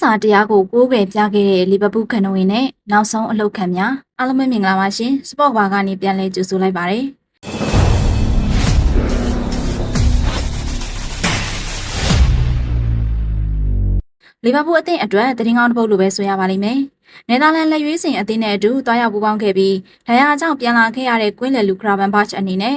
စာတရားကိုကိုးကွယ်ပြခဲ့တဲ့လီဗာပူးခန်နိုဝင်နဲ့နောက်ဆုံးအလုတ်ခံများအားလုံးပဲမင်္ဂလာပါရှင်စပေါ့ဘာကနေပြန်လဲကြိုဆိုလိုက်ပါတယ်လီဗာပူးအသင်းအတွက်တရင်ကောင်းတစ်ပုဒ်လိုပဲဆိုရပါလိမ့်မယ်နယ်သာလန်လက်ရွေးစင်အသင်းနဲ့အတူတွားရောက်ပူးပေါင်းခဲ့ပြီးဒဏ်ရာကြောင့်ပြန်လာခဲ့ရတဲ့ကွင်းလယ်လူခရာဗန်ဘတ်အနေနဲ့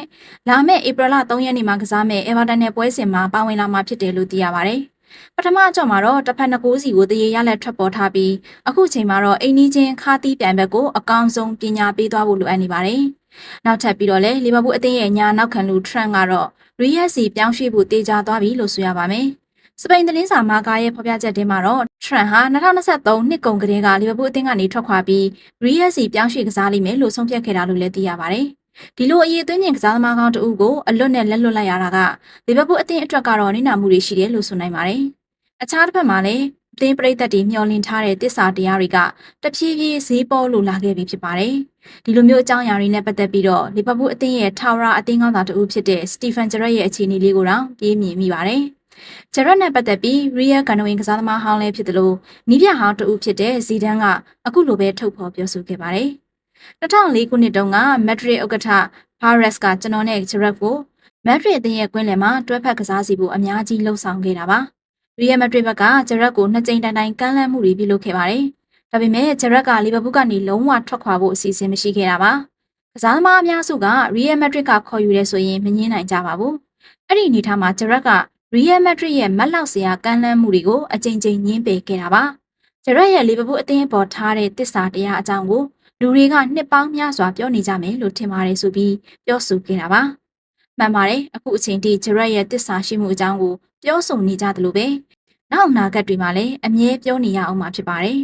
လာမယ့်ဧပြီလ3ရက်နေ့မှာကစားမယ့်အေဗာတန်နဲ့ပွဲစဉ်မှာပါဝင်လာမှာဖြစ်တယ်လို့သိရပါတယ် ပထမအကြော့မှာတော့တစ်ဖက်နှစ်ကိုးစီကိုတရေရလက်ထွက်ပေါ်ထားပြီးအခုချိန်မှာတော့အိမ်နီးချင်းခါတီးပြန်ဘက်ကိုအကောင်းဆုံးပညာပေးသွားဖို့လိုအပ်နေပါတယ်။နောက်ထပ်ပြီးတော့လေလီဗာပူးအသင်းရဲ့ညာနောက်ခံလူထရန့်ကတော့ရီယက်စီပြောင်းရွှေ့ဖို့တေချာသွားပြီလို့ဆိုရပါမယ်။စပိန်သတင်းစာမာကာရဲ့ဖော်ပြချက်ထဲမှာတော့ထရန့်ဟာ2023နှစ်ကုန်ကတည်းကလီဗာပူးအသင်းကနေထွက်ခွာပြီးရီယက်စီပြောင်းရွှေ့ကစားလိမ့်မယ်လို့ဆုံးဖြတ်ခဲ့တာလို့လည်းသိရပါတယ်။ ဒီလိုအရေးသွင်းခြင်းကစားသမားကောင်းတဦးကိုအလွတ်နဲ့လက်လွတ်လိုက်ရတာကလီဗာပူးအသင်းအတွက်ကတော့နစ်နာမှုတွေရှိတယ်လို့ဆိုနိုင်ပါတယ်။အခြားတစ်ဖက်မှာလည်းအသင်းပရိသတ်တွေမျှော်လင့်ထားတဲ့တစ္ဆာတရားတွေကတဖြည်းဖြည်းဈေးပေါ်လို့လာခဲ့ပြီဖြစ်ပါတယ်။ဒီလိုမျိုးအကြောင်းအရာတွေနဲ့ပတ်သက်ပြီးတော့လီဗာပူးအသင်းရဲ့ထာဝရအသင်းကောင်းသားတဦးဖြစ်တဲ့စတီဖန်ဂျရက်ရဲ့အခြေအနေလေးကိုတော့ပြေးမြင်မိပါတယ်။ဂျရက်နဲ့ပတ်သက်ပြီးရီယယ်ကန်နဝင်ကစားသမားဟောင်းလည်းဖြစ်တယ်လို့နီးပြဟောင်းတဦးဖြစ်တဲ့ဇီဒန်ကအခုလိုပဲထုတ်ဖော်ပြောဆိုခဲ့ပါတယ်။ 2004ခုနှစ်တုန်းကမက်ဒရစ်ဥက္ကဋ္ဌဘာရက်စ်ကကျွန်တော်နဲ့ဂျရက်ကိုမက်ဒရစ်အသင်းရဲ့ကွင်းလယ်မှာတွဲဖက်ကစားစီဖို့အများကြီးလှုံ့ဆော်ခဲ့တာပါ။ရီယယ်မက်ဒရစ်ဘက်ကဂျရက်ကိုနှစ်ကြိမ်တိုင်တိုင်ကမ်းလှမ်းမှုတွေပြုလုပ်ခဲ့ပါတယ်။ဒါပေမဲ့ဂျရက်ကလီဗာပူးကနေလုံးဝထွက်ခွာဖို့အစီအစဉ်မရှိခဲ့တာပါ။ကစားသမားအများစုကရီယယ်မက်ဒရစ်ကခေါ်ယူရဲဆိုရင်မငင်းနိုင်ကြပါဘူး။အဲ့ဒီအနေထားမှာဂျရက်ကရီယယ်မက်ဒရစ်ရဲ့မက်လောက်စရာကမ်းလှမ်းမှုတွေကိုအကြိမ်ကြိမ်ညှင်းပယ်ခဲ့တာပါ။ဂျရက်ရဲ့လီဗာပူးအသင်းပေါ်ထားတဲ့တစ္ဆာတရားအကြောင်းကို လူတွေကနှစ်ပေါင်းများစွာပြောနေကြမယ်လို့ထင်ပါတယ်ဆိုပြီးပြောဆိုခဲ့တာပါ။မှန်ပါတယ်အခုအချိန်ထိဂျရက်ရဲ့တစ္ဆာရှိမှုအကြောင်းကိုပြောဆိုနေကြတယ်လို့ပဲနောက်အနာဂတ်တွေမှာလည်းအမြဲပြောနေရအောင်မှာဖြစ်ပါတယ်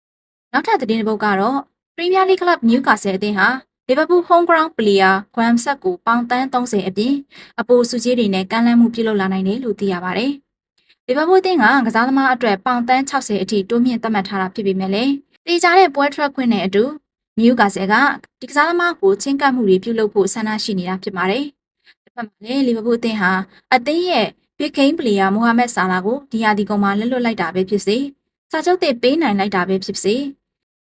။နောက်ထပ်သတင်းတစ်ပုဒ်ကတော့ Premier League Club Newcastle အသင်းဟာ Liverpool home ground player Graham Sack ကိုပေါင်တန်း30အပြင်အပိုစုကြီးတွေနဲ့ကမ်းလှမ်းမှုပြုလုပ်လာနိုင်တယ်လို့သိရပါတယ်။ Liverpool အသင်းကကစားသမားအတွက်ပေါင်တန်း60အထိတိုးမြင့်သတ်မှတ်ထားတာဖြစ်ပေမဲ့လည်းတေချာတဲ့ပွဲထွက်ခွင့်နဲ့အတူ Newcastle ကဒီကစားသမားကိုချင်းကပ်မှုတွေပြုလုပ်ဖို့ဆန္ဒရှိနေတာဖြစ်ပါတယ်။တစ်ဖက်မှာလည်း Liverpool အသင်းဟာအသင်းရဲ့ Big Game Player Mohamed Salah ကိုဒီယာဒီကောင်မှာလက်လွတ်လိုက်တာပဲဖြစ်စေစာချုပ်သစ်ပေးနိုင်လိုက်တာပဲဖြစ်စေ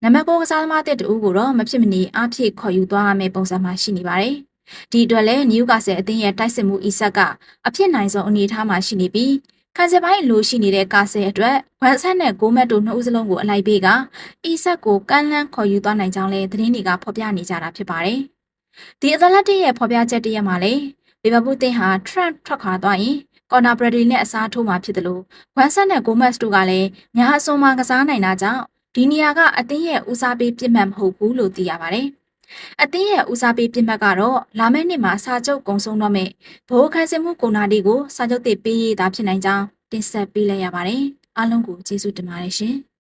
နံပါတ်9ကစားသမားတဲ့တူကိုတော့မဖြစ်မနေအားဖြည့်ခေါ်ယူသွားရမယ့်ပုံစံမှာရှိနေပါတယ်။ဒီအတွက်လည်းနယူကာဆယ်အသင်းရဲ့တိုက်စစ်မှုအီဆက်ကအဖြစ်နိုင်ဆုံးအနေအထားမှာရှိနေပြီး ခံစစ်ပိုင်းလိုရှိနေတဲ့ကာဆယ်အတွက်ဝမ်ဆန်နဲ့ဂိုးမက်တို့နှစ်ဦးစလုံးကိုအလိုက်ပေးကအီဆက်ကိုကမ်းလှမ်းခေါ်ယူသွားနိုင်ကြောင်းလည်းသတင်းတွေကဖော်ပြနေကြတာဖြစ်ပါတယ်။ဒီအသလက်တစ်ရဲ့ဖော်ပြချက်တရက်မှာလည်းလီဗာပူးတင်ဟာ Trent ထွက်ခွာသွားရင်ကော်နာဘရဒီနဲ့အစားထိုးမှာဖြစ်တယ်လို့ဝမ်ဆန်နဲ့ဂိုမက်စ်တို့ကလည်းညာအစုံမှာကစားနိုင်တာကြောင့်ဒီနေရာကအသင်းရဲ့ဦးစားပေးပြစ်မှတ်မဟုတ်ဘူးလို့သိရပါတယ်။ အသင်းရဲ့ဦးစားပေးပြစ်မှတ်ကတော့လာမယ့်နှစ်မှာစာချုပ်ကုံဆုံးတော့မယ့်ဘိုးခန်းစင်မှုကုန်နာတွေကိုစာချုပ်သစ်ပေးရတာဖြစ်နိုင်ကြောင်းတင်ဆက်ပေးလိုက်ရပါတယ်။အားလုံးကိုကျေးဇူးတင်ပါတယ်ရှင်။